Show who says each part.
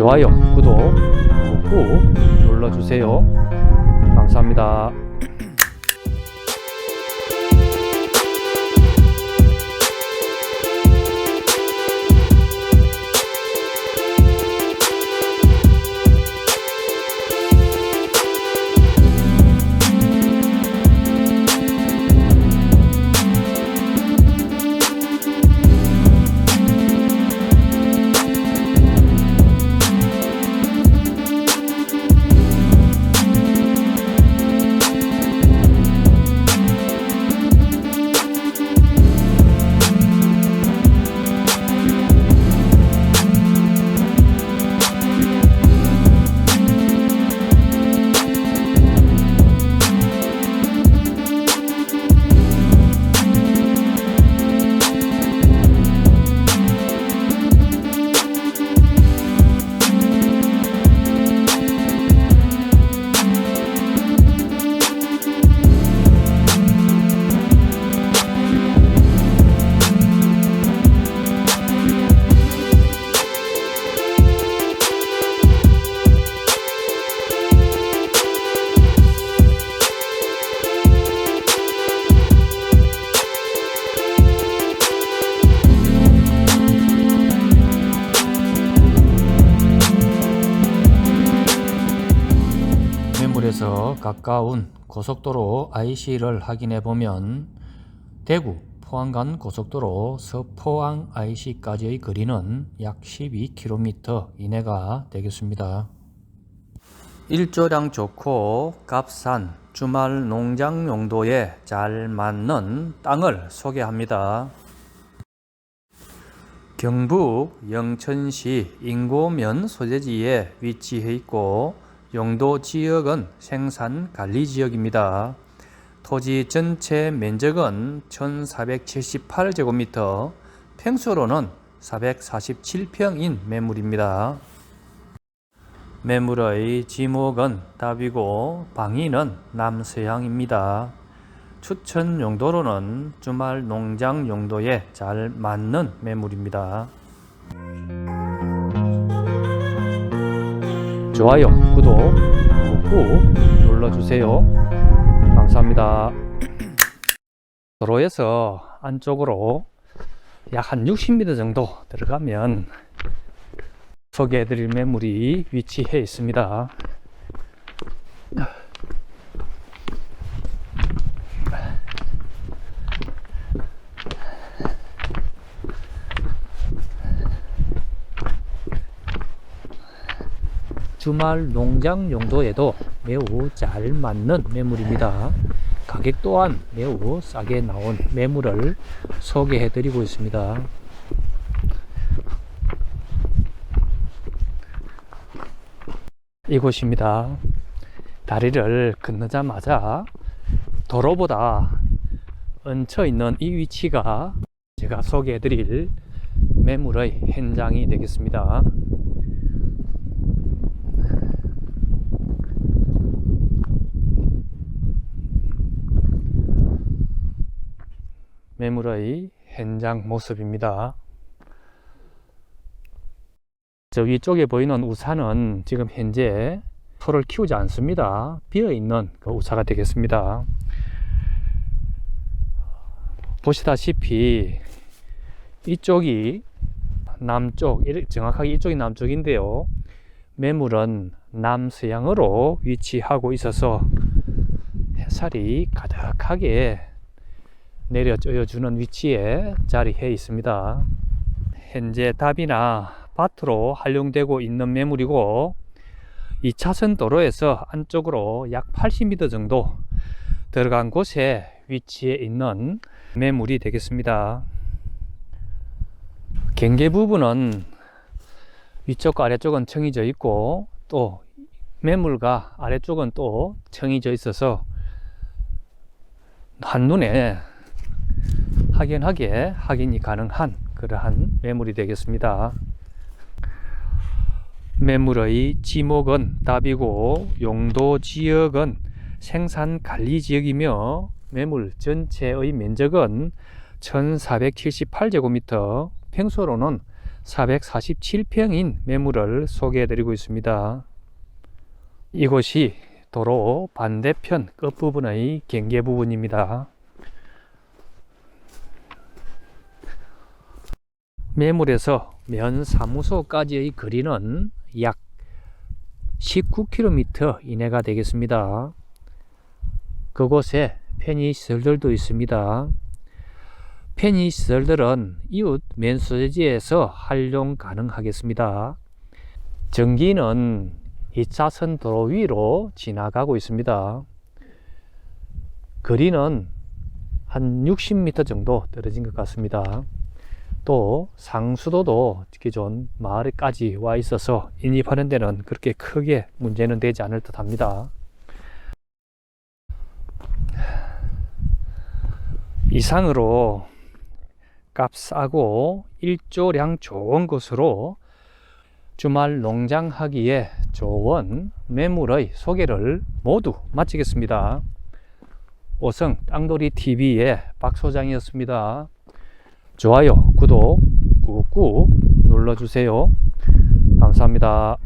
Speaker 1: 좋아요, 구독 꾹꾹 눌러주세요. 감사합니다. 매물에서 가까운 고속도로 IC를 확인해 보면 대구 포항 간 고속도로 서포항 IC까지의 거리는 약 12km 이내가 되겠습니다. 일조량 좋고 값싼 주말 농장 용도에 잘 맞는 땅을 소개합니다. 경북 영천시 인고면 소재지에 위치해 있고 용도 지역은 생산 관리 지역입니다. 토지 전체 면적은 1478제곱미터, 평수로는 447평인 매물입니다. 매물의 지목은 답이고 방위는 남서향입니다. 추천 용도로는 주말 농장 용도에 잘 맞는 매물입니다. 좋아요, 구독 꾹꾹 눌러주세요. 감사합니다. 도로에서 안쪽으로 약 한 60m 정도 들어가면 소개해드릴 매물이 위치해 있습니다. 주말 농장 용도에도 매우 잘 맞는 매물입니다. 가격 또한 매우 싸게 나온 매물을 소개해 드리고 있습니다. 이곳입니다. 다리를 건너자마자 도로보다 얹혀 있는 이 위치가 제가 소개해 드릴 매물의 현장이 되겠습니다. 매물의 현장 모습입니다. 저 위쪽에 보이는 우산은 지금 현재 소를 키우지 않습니다. 비어 있는 그 우사가 되겠습니다. 보시다시피 이쪽이 남쪽, 정확하게 이쪽이 남쪽인데요. 매물은 남서향으로 위치하고 있어서 햇살이 가득하게 내려줘주는 위치에 자리해 있습니다. 현재 답이나 밭으로 활용되고 있는 매물이고 2차선 도로에서 안쪽으로 약 80m 정도 들어간 곳에 위치해 있는 매물이 되겠습니다. 경계 부분은 위쪽과 아래쪽은 청이 져 있고 또 매물과 아래쪽은 또 청이 져 있어서 한눈에 확연하게 확인이 가능한 그러한 매물이 되겠습니다. 매물의 지목은 답이고 용도 지역은 생산 관리 지역이며 매물 전체의 면적은 1478제곱미터, 평수로는 447평인 매물을 소개해 드리고 있습니다. 이곳이 도로 반대편 끝부분의 경계 부분입니다. 매물에서 면 사무소까지의 거리는 약 19km 이내가 되겠습니다. 그곳에 편의시설들도 있습니다. 편의시설들은 이웃 면소지에서 활용 가능하겠습니다. 전기는 2차선 도로 위로 지나가고 있습니다. 거리는 한 60m 정도 떨어진 것 같습니다. 또 상수도도 기존 마을에까지 와 있어서 인입하는 데는 그렇게 크게 문제는 되지 않을 듯 합니다. 이상으로 값 싸고 일조량 좋은 곳으로 주말 농장하기에 좋은 매물의 소개를 모두 마치겠습니다. 오성 땅돌이 TV의 박 소장이었습니다. 좋아요, 구독 꾹꾹 눌러주세요. 감사합니다.